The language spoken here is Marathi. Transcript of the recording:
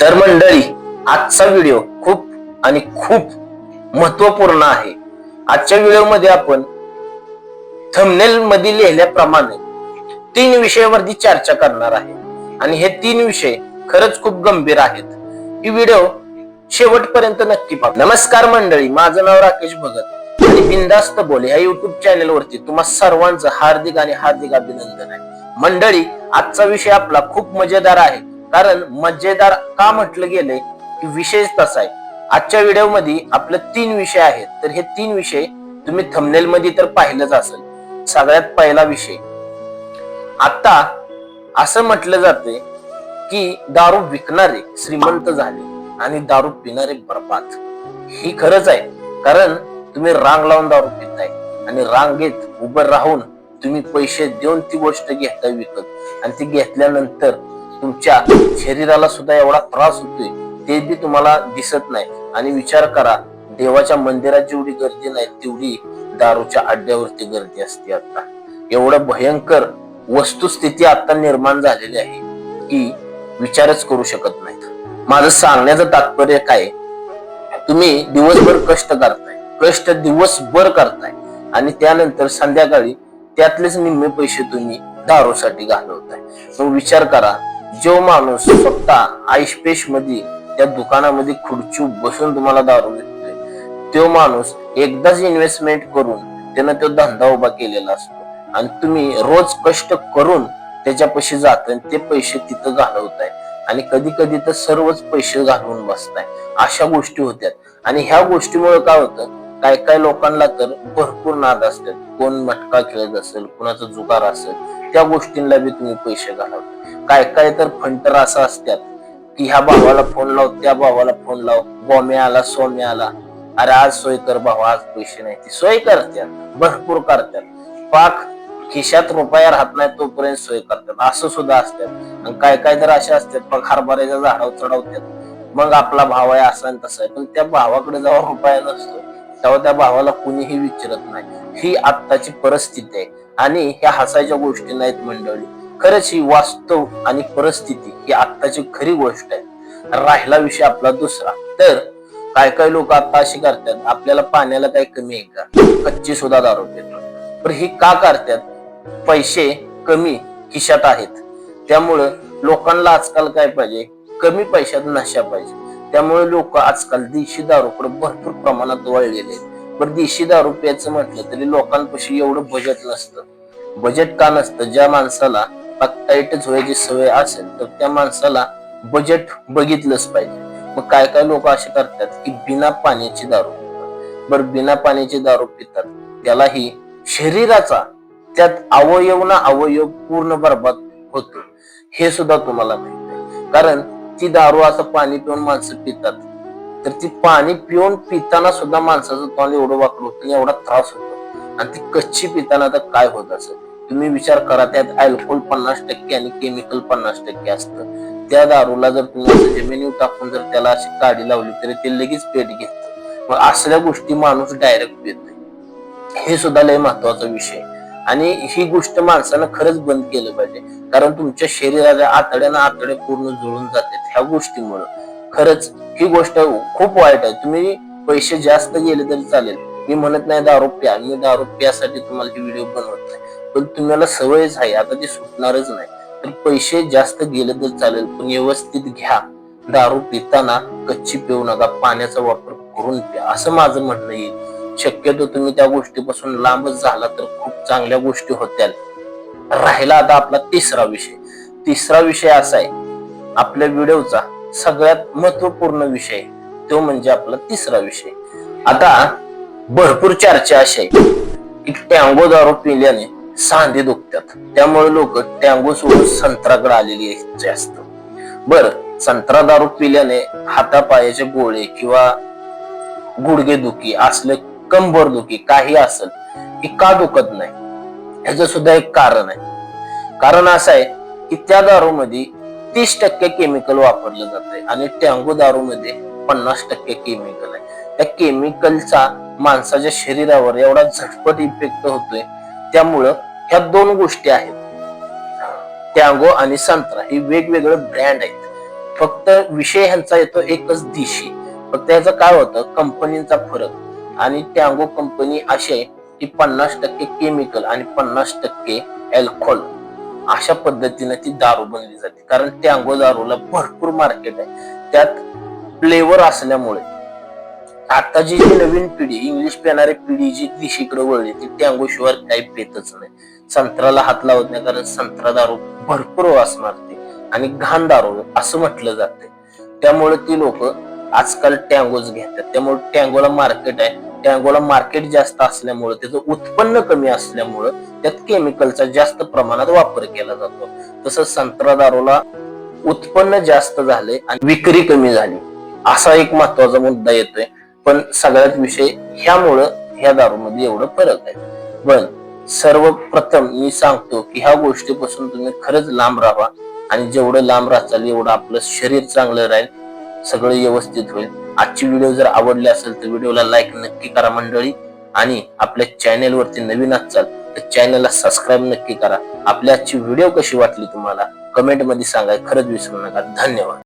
तर मंडळी आजचा व्हिडिओ खूप आणि खूप महत्त्वपूर्ण आहे. आजच्या व्हिडिओमध्ये आपण थंबनेल मध्ये लिहिल्याप्रमाणे तीन विषयावरती चर्चा करणार आहे. आणि हे तीन विषय खरंच खूप गंभीर आहेत. ही व्हिडिओ शेवटपर्यंत नक्की पहा. नमस्कार मंडळी माझं नाव राकेश भगत. आणि बिंदास्त बोले. ह्या युट्यूब चॅनल वरती तुम्हा सर्वांचं हार्दिक आणि हार्दिक अभिनंदन आहे. मंडळी आजचा विषय आपला खूप मजेदार आहे. कारण मजेदार का म्हटलं गेलंय की विषय तसा आहे. आजच्या व्हिडिओमध्ये आपले तीन विषय आहेत. तर हे तीन विषय तुम्ही थंबनेल मध्ये तर पाहिलंच असेल. सगळ्यात पहिला विषय. आता असं म्हटलं जाते की दारू विकणारे श्रीमंत झाले आणि दारू पिणारे बर्बाद. ही खरंच आहे. कारण तुम्ही रांग लावून दारू पिताय आणि रांगेत उभं राहून तुम्ही पैसे देऊन ती गोष्ट घेताय विकत. आणि ती घेतल्यानंतर तुमच्या शरीराला सुद्धा एवढा त्रास होतोय ते बी तुम्हाला दिसत नाही. आणि विचार करा देवाच्या मंदिरात जेवढी गर्दी नाही तेवढी दारूच्या अड्ड्यावरती गर्दी असते आता. एवढं भयंकर वस्तुस्थिती आता निर्माण झालेली आहे की विचारच करू शकत नाहीत. माझं सांगण्याचं तात्पर्य काय? तुम्ही दिवसभर कष्ट करताय कष्ट दिवसभर करताय. आणि त्यानंतर संध्याकाळी त्यातलेच निम्मे पैसे तुम्ही दारूसाठी घालवताय. मग विचार करा जो माणूस स्वतः आईस्पेस मध्ये त्या दुकानामध्ये खुर्ची बसून तुम्हाला दारू विकतोय तो माणूस एकदाच इन्व्हेस्टमेंट करून त्यानं तो धंदा उभा केलेला असतो. आणि तुम्ही रोज कष्ट करून त्याच्यापाशी जात आणि ते पैसे तिथं घालवताय. आणि कधी कधी तर सर्वच पैसे घालवून बसताय. अशा गोष्टी होत्या आणि ह्या गोष्टीमुळे काय होतं? काय काय लोकांना तर भरपूर नाद असतात. कोण मटका खेळत असेल कोणाचा जुगार असेल त्या गोष्टींना बी तुम्ही पैसे घालवता. काय काय तर फंटर असं असतात की ह्या भावाला फोन लाव त्या भावाला फोन लाव बॉम्बे आला सोमे आला. अरे आज सोय कर भावा आज पैसे नाही. ती सोय करतात भरपूर करतात. पाक खिशात रुपया राहत नाही तोपर्यंत सोय करतात. असं सुद्धा असतात. आणि काय काय तर असे असतात मग हरभऱ्याच्या झाडावर चढवतात. मग आपला भाव आहे असा आणि तसा आहे. पण त्या भावाकडे जेव्हा रुपया नसतो तेव्हा त्या भावाला कुणीही विचारत नाही. ही आत्ताची परिस्थिती आहे. आणि ह्या हसायच्या गोष्टी नाहीत मंडळी. खरंच ही वास्तव आणि परिस्थिती ही आत्ताची खरी गोष्ट आहे. राहिला विषय आपला दुसरा. तर काय काय लोक आता अशी करतात? आपल्याला पाण्याला काही कमी आहे का? कच्ची सुद्धा दारू पितात. पण ही का करतात? पैसे कमी खिशात आहेत. त्यामुळं लोकांना आजकाल काय पाहिजे? कमी पैशात नशा पाहिजे. त्यामुळे लोक आजकाल देशी दारूकडे भरपूर प्रमाणात वळलेले आहेत. पण देशी दारू प्यायचं म्हटलं तरी लोकांपाशी एवढं बजेट नसतं. बजेट का नसतं? ज्या माणसाला टाईटच व्हायची सवय असेल तर त्या माणसाला बजेट बघितलंच पाहिजे. मग काय काय लोक असे करतात की बिना पाण्याची दारू बर बिना पाण्याची दारू पितात. त्यालाही शरीराचा त्यात अवयव ना अवयव पूर्ण बरबाद होतो. हे सुद्धा तुम्हाला माहीत आहे. कारण ती दारू असं पाणी पिऊन माणसं पितात. तर ती पाणी पिऊन पिताना सुद्धा माणसाचं तोंड एवढं वाकड होतं आणि एवढा त्रास होतो. आणि ती कच्ची पिताना तर काय होत असं? तुम्ही विचार करा त्यात अल्कोहोल पन्नास टक्के आणि केमिकल पन्नास टक्के असतं. त्या दारूला जर तुम्ही असं जमिनीवर टाकून जर त्याला अशी काडी लावली तरी ते लगेच पेट घेत. मग असल्या गोष्टी माणूस डायरेक्ट पितोय. हे सुद्धा लय महत्त्वाचा विषय. आणि ही गोष्ट माणसानं खरंच बंद केलं पाहिजे. कारण तुमच्या शरीराच्या आतड्यानं आतडे पूर्ण जुळून जाते. ह्या गोष्टीमुळं. खरंच ही गोष्ट खूप वाईट आहे. तुम्ही पैसे जास्त गेले तरी चालेल. मी म्हणत नाही दारू प्या मी दारू प्यासाठी तुम्हाला ती व्हिडिओ बनवत नाही. पण तुम्हाला सवयच आहे. आता ती सुटणारच नाही. तर पैसे जास्त गेले तर चालेल. पण व्यवस्थित घ्या. दारू पिताना कच्ची पिऊ नका. पाण्याचा वापर करून प्या. असं माझं म्हणणं येईल शक्यतो तुम्ही त्या गोष्टीपासून लांबच झाला तर खूप चांगल्या गोष्टी होत्या. राहिला आता आपला तिसरा विषय. तिसरा विषय असा आहे. आपल्या व्हिडिओचा सगळ्यात महत्त्वपूर्ण विषय तो म्हणजे आपला तिसरा विषय. आता भरपूर चर्चा अशी आहे की टँगो दारू पिल्याने सांधे दुखतात. त्यामुळे लोक टँगो सोडून संत्राकडे आलेली जास्त. बर संत्रा दारू पिल्याने हातापायाचे गोळे किंवा गुडघे दुखी असले कंबर दुखी काही असेल की का दुखत नाही? ह्याचं सुद्धा एक कारण आहे. कारण असं आहे की त्या दारूमध्ये तीस टक्के केमिकल वापरलं जाते आणि टँगो दारूमध्ये पन्नास टक्के केमिकल आहे. त्या केमिकलचा माणसाच्या शरीरावर एवढा झटपट इफेक्ट होतोय. त्यामुळं ह्या दोन गोष्टी आहेत. टँगो आणि संत्रा ही वेगवेगळे ब्रँड आहेत. फक्त विषय ह्यांचा येतो एकच दिशी. फक्त ह्याचं काय होतं? कंपनीचा फरक. आणि टँगो कंपनी अशी आहे की पन्नास टक्के केमिकल आणि पन्नास टक्के अल्कोहोल अशा पद्धतीने ती दारू बनली जाते. कारण टँगो दारूला भरपूर मार्केट आहे. त्यात फ्लेवर असल्यामुळे आता जी नवीन पिढी इंग्लिश पिणारी पिढी जी दिशीकडे वळली ती टँगो शिवाय काही पेतच नाही. संत्र्याला हात लावत नाही कारण संत्रा दारू भरपूर वास मारते आणि घाण दारू असं म्हटलं जाते त्यामुळे ती लोक आजकाल टँगोच घेतात. त्यामुळे टँगोला मार्केट आहे. टँगोला मार्केट जास्त असल्यामुळे त्याचं उत्पन्न कमी असल्यामुळं त्यात केमिकलचा जास्त प्रमाणात वापर केला जातो. तसंच संत्रा दारूला उत्पन्न जास्त झाले आणि विक्री कमी झाली. असा एक महत्त्वाचा मुद्दा येतोय. पण सगळ्यात विषय ह्यामुळं ह्या दारूमध्ये एवढं फरक आहे. पण सर्वप्रथम मी सांगतो की ह्या गोष्टीपासून तुम्ही खरंच लांब राहा आणि जेवढं लांब राहचाल एवढं आपलं शरीर चांगलं राहील सगळं व्यवस्थित होईल. आजची व्हिडिओ जर आवडली असेल तर व्हिडिओला लाईक नक्की करा मंडळी. आणि आपल्या चॅनेलवरती नवीन असाल तर चॅनलला सबस्क्राईब नक्की करा. आपल्या आजची व्हिडिओ कशी वाटली तुम्हाला? कमेंटमध्ये सांगा. खरंच विसरू नका. धन्यवाद.